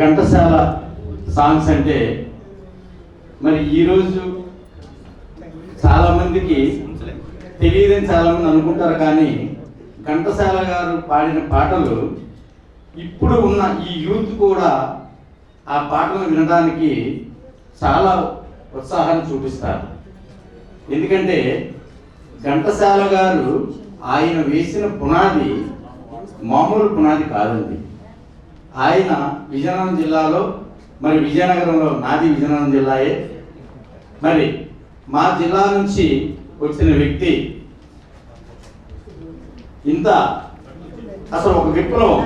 Ghantasala songs అంటే మరి ఈరోజు చాలామందికి తెలియదని చాలామంది అనుకుంటారు కానీ ఘంటసాల గారు పాడిన పాటలు ఇప్పుడు ఉన్న ఈ యూత్ కూడా ఆ పాటలు వినడానికి చాలా ఉత్సాహాన్ని చూపిస్తారు. ఎందుకంటే ఘంటసాల గారు ఆయన వేసిన పునాది మామూలు పునాది కాదండి. ఆయన విజయనగరం జిల్లాలో మరి విజయనగరంలో నాది విజయనగరం జిల్లాయే. మరి మా జిల్లా నుంచి వచ్చిన వ్యక్తి ఇంత అసలు ఒక విప్లవం.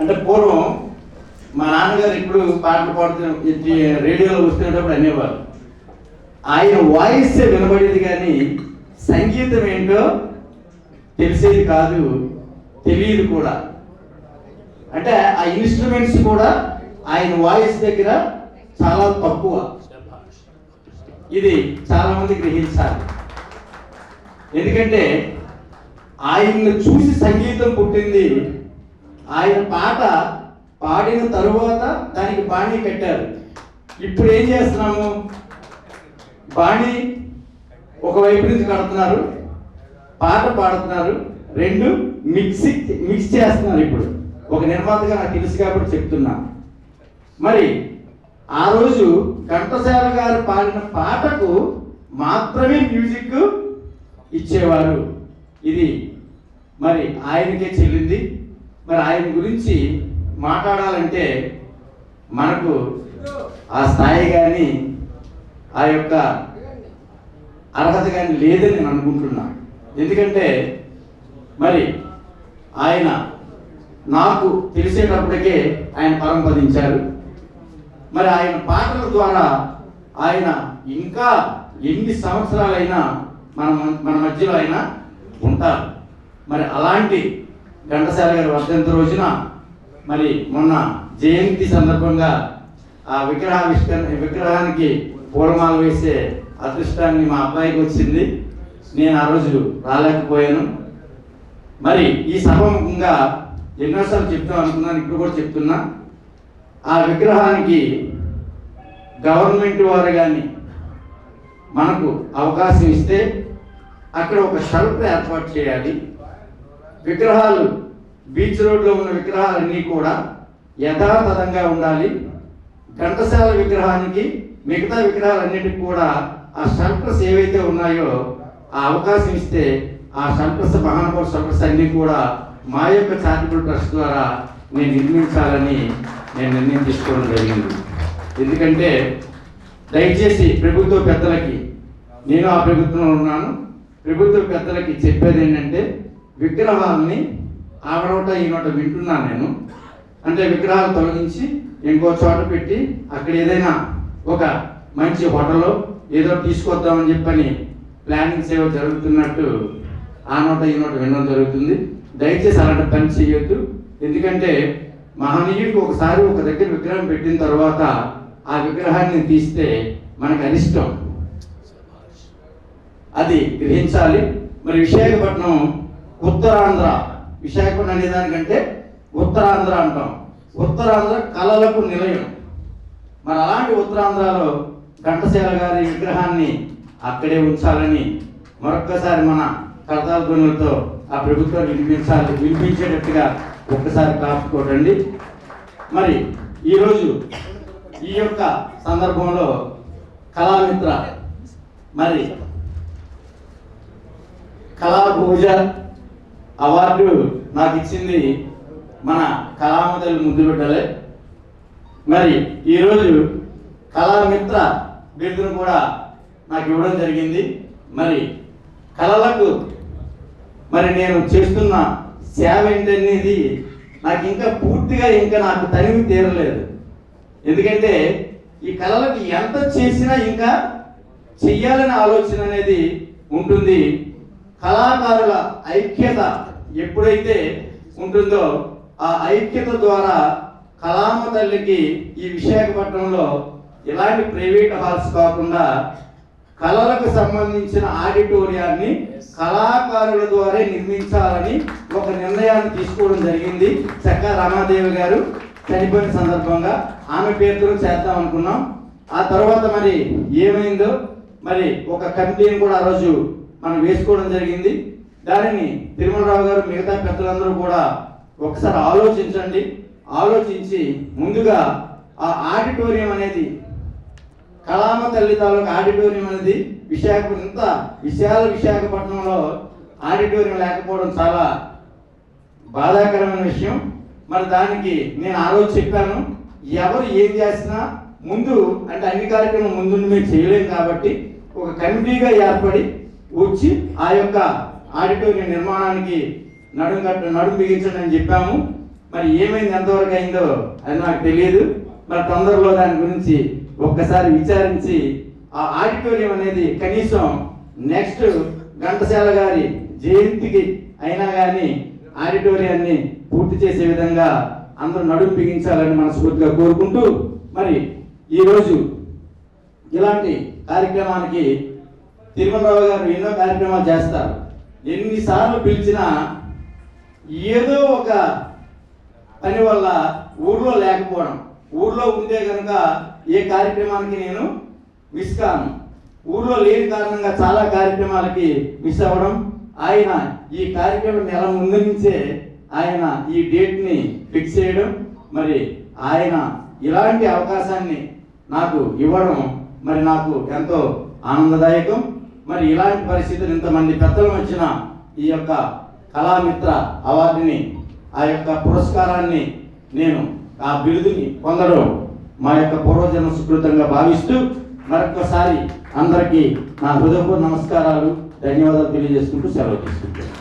అంటే పూర్వం మా నాన్నగారు ఇప్పుడు పాటలు పాడుతున్న రేడియోలో వస్తున్నప్పుడు అనేవారు. ఆయన వాయిస్ వినబడేది కానీ సంగీతం ఏంటో తెలిసేది కాదు తెలియదు కూడా. అంటే ఆ ఇన్స్ట్రుమెంట్స్ కూడా ఆయన వాయిస్ దగ్గర చాలా తక్కువ. ఇది చాలా మంది గ్రహించాలి. ఎందుకంటే ఆయన్ని చూసి సంగీతం పుట్టింది. ఆయన పాట పాడిన తరువాత దానికి బాణీ పెట్టారు ఇప్పుడు ఏం చేస్తున్నాము? బాణీ ఒకవైపు నుంచి కడుతున్నారు. పాట పాడుతున్నారు. రెండు మిక్సీ మిక్స్ చేస్తున్నారు ఇప్పుడు. ఒక నిర్మాతగా నాకు తెలుసు కాబట్టి చెప్తున్నా. మరి ఆ రోజు ఘంటసాల గారు పాడిన పాటకు మాత్రమే మ్యూజిక్ ఇచ్చేవారు. ఇది మరి ఆయనకే చెల్లింది. మరి ఆయన గురించి మాట్లాడాలంటే మనకు ఆ స్థాయి కానీ ఆ యొక్క అర్హత కానీ లేదని నేను అనుకుంటున్నా. ఎందుకంటే మరి ఆయన నాకు తెలిసేటప్పటికే ఆయన పరంపదించారు మరి ఆయన పాటల ద్వారా ఆయన ఇంకా ఎన్ని సంవత్సరాలైనా మన మన మధ్యలో అయినా ఉంటారు. మరి అలాంటి ఘంటసాల గారి వర్ధంతి రోజున మరి మొన్న జయంతి సందర్భంగా ఆ విగ్రహావిష్కరణ విగ్రహానికి పూలమాల వేసే అదృష్టాన్ని మా అబ్బాయికి వచ్చింది. నేను ఆ రోజు రాలేకపోయాను. మరి ఈ సభముఖంగా ఎన్నోసార్లు చెప్తాం అనుకున్నాను ఇప్పుడు కూడా చెప్తున్నా. ఆ విగ్రహానికి గవర్నమెంట్ వారు కానీ మనకు అవకాశం ఇస్తే అక్కడ ఒక షెల్ఫ్ ఏర్పాటు చేయాలి. విగ్రహాలు బీచ్ రోడ్లో ఉన్న విగ్రహాలన్నీ కూడా యథాతథంగా ఉండాలి. ఘంటసాల విగ్రహానికి మిగతా విగ్రహాలన్నిటికి కూడా ఆ షెల్టర్స్ ఏవైతే ఉన్నాయో ఆ అవకాశం ఇస్తే ఆ షెల్టర్స్ మహానుభావ షెల్టర్స్ అన్నీ కూడా మా యొక్క చారిటబుల్ ట్రస్ట్ ద్వారా నేను నిర్మించాలని నేను నిర్ణయం తీసుకోవడం జరిగింది. ఎందుకంటే దయచేసి ప్రభుత్వ పెద్దలకి నేను ఆ ప్రభుత్వంలో ఉన్నాను. ప్రభుత్వ పెద్దలకి చెప్పేది ఏంటంటే విగ్రహాలని ఆ ఈనోట ఈ నోట వింటున్నాను నేను. అంటే విగ్రహాలు తొలగించి ఇంకో చోట పెట్టి అక్కడ ఏదైనా ఒక మంచి హోటల్లో ఏదో తీసుకొద్దామని చెప్పని ప్లానింగ్స్ ఏవో జరుగుతున్నట్టు ఆ నోట ఈ నోట వినడం జరుగుతుంది. దయచేసి అలాంటి పని చేయొద్దు. ఎందుకంటే మహనీయుడికి ఒకసారి ఒక దగ్గర విగ్రహం పెట్టిన తర్వాత ఆ విగ్రహాన్ని తీస్తే మనకు అనిష్టం అది గ్రహించాలి. మరి విశాఖపట్నం ఉత్తరాంధ్ర విశాఖపట్నం అనే దానికంటే ఉత్తరాంధ్ర అంటాం. ఉత్తరాంధ్ర కళలకు నిలయం. మరి అలాంటి ఉత్తరాంధ్రలో ఘంటసేల గారి విగ్రహాన్ని అక్కడే ఉంచాలని మరొక్కసారి మన కర్తాధ్వనులతో ఆ ప్రభుత్వం వినిపించాలి వినిపించేటట్టుగా ఒక్కసారి కాపుకోటండి మరి ఈరోజు ఈ యొక్క సందర్భంలో కళామిత్ర మరి కళాభూజ అవార్డు నాకు ఇచ్చింది మన కళామతలు ముందు బిడ్డలే మరి ఈరోజు కళామిత్ర బిరుదును కూడా నాకు ఇవ్వడం జరిగింది. మరి కళలకు మరి నేను చేస్తున్న సేవ ఏంటనేది నాకు ఇంకా పూర్తిగా ఇంకా నాకు తనివి తీరలేదు. ఎందుకంటే ఈ కళలకు ఎంత చేసినా ఇంకా చెయ్యాలనే ఆలోచన అనేది ఉంటుంది. కళాకారుల ఐక్యత ఎప్పుడైతే ఉంటుందో ఆ ఐక్యత ద్వారా కళామ తల్లికి ఈ విశాఖపట్నంలో ఇలాంటి ప్రైవేట్ హాల్స్ కాకుండా కళలకు సంబంధించిన ఆడిటోరియాన్ని కళాకారుల ద్వారా నిర్మించాలని ఒక నిర్ణయాన్ని తీసుకోవడం జరిగింది. చక్కా రామాదేవి గారు చనిపోయిన సందర్భంగా ఆమె పేరుతో చేద్దాం అనుకున్నాం. ఆ తర్వాత మరి ఏమైందో మరి ఒక కమిటీని కూడా ఆ రోజు మనం వేసుకోవడం జరిగింది. దానిని తిరుమలరావు గారు మిగతా పెద్దలందరూ కూడా ఒకసారి ఆలోచించండి. ఆలోచించి ముందుగా ఆ ఆడిటోరియం అనేది కళామ తల్లి తాలూకు ఆడిటోరియం అనేది విశాఖ ఇంత విశాల విశాఖపట్నంలో ఆడిటోరియం లేకపోవడం చాలా బాధాకరమైన విషయం. మరి దానికి నేను ఆ రోజు చెప్పాను ఎవరు ఏం చేసినా ముందు అంటే అన్ని కార్యక్రమం ముందు మేము చేయలేము కాబట్టి ఒక కమిటీగా ఏర్పడి వచ్చి ఆ యొక్క ఆడిటోరియం నిర్మాణానికి నడుం కట్ట నడుం బిగించండి అని చెప్పాము. మరి ఏమైంది ఎంతవరకు అయిందో అది నాకు తెలియదు. మరి తొందరలో దాని గురించి ఒక్కసారి విచారించి ఆ ఆడిటోరియం అనేది కనీసం నెక్స్ట్ ఘంటసాల గారి జయంతికి అయినా కానీ ఆడిటోరియాన్ని పూర్తి చేసే విధంగా అందరూ నడుము బిగించాలని మనస్ఫూర్తిగా కోరుకుంటూ మరి ఈరోజు ఇలాంటి కార్యక్రమానికి తిరుమలరావు గారు ఎన్నో కార్యక్రమాలు చేస్తారు. ఎన్నిసార్లు పిలిచినా ఏదో ఒక పని వల్ల ఊళ్ళో లేకపోవడం. ఊళ్ళో ఉంటే కనుక ఏ కార్యక్రమానికి నేను మిస్ ఊర్లో లేని కారణంగా చాలా కార్యక్రమాలకి మిస్ అవ్వడం ఆయన ఈ కార్యక్రమం నెల ముందు నుంచే ఆయన ఈ డేట్ని ఫిక్స్ చేయడం మరి ఆయన ఇలాంటి అవకాశాన్ని నాకు ఇవ్వడం మరి నాకు ఎంతో ఆనందదాయకం. మరి ఇలాంటి పరిస్థితులు ఇంతమంది పెద్దలు వచ్చిన ఈ యొక్క కళామిత్ర అవార్డుని ఆ యొక్క పురస్కారాన్ని నేను ఆ బిరుదుని పొందడం మా యొక్క పూర్వజన్మ సుకృతంగా భావిస్తూ మరొకసారి అందరికీ నా హృదయపూర్వ నమస్కారాలు ధన్యవాదాలు తెలియజేసుకుంటూ సెలవు తీసుకుంటాను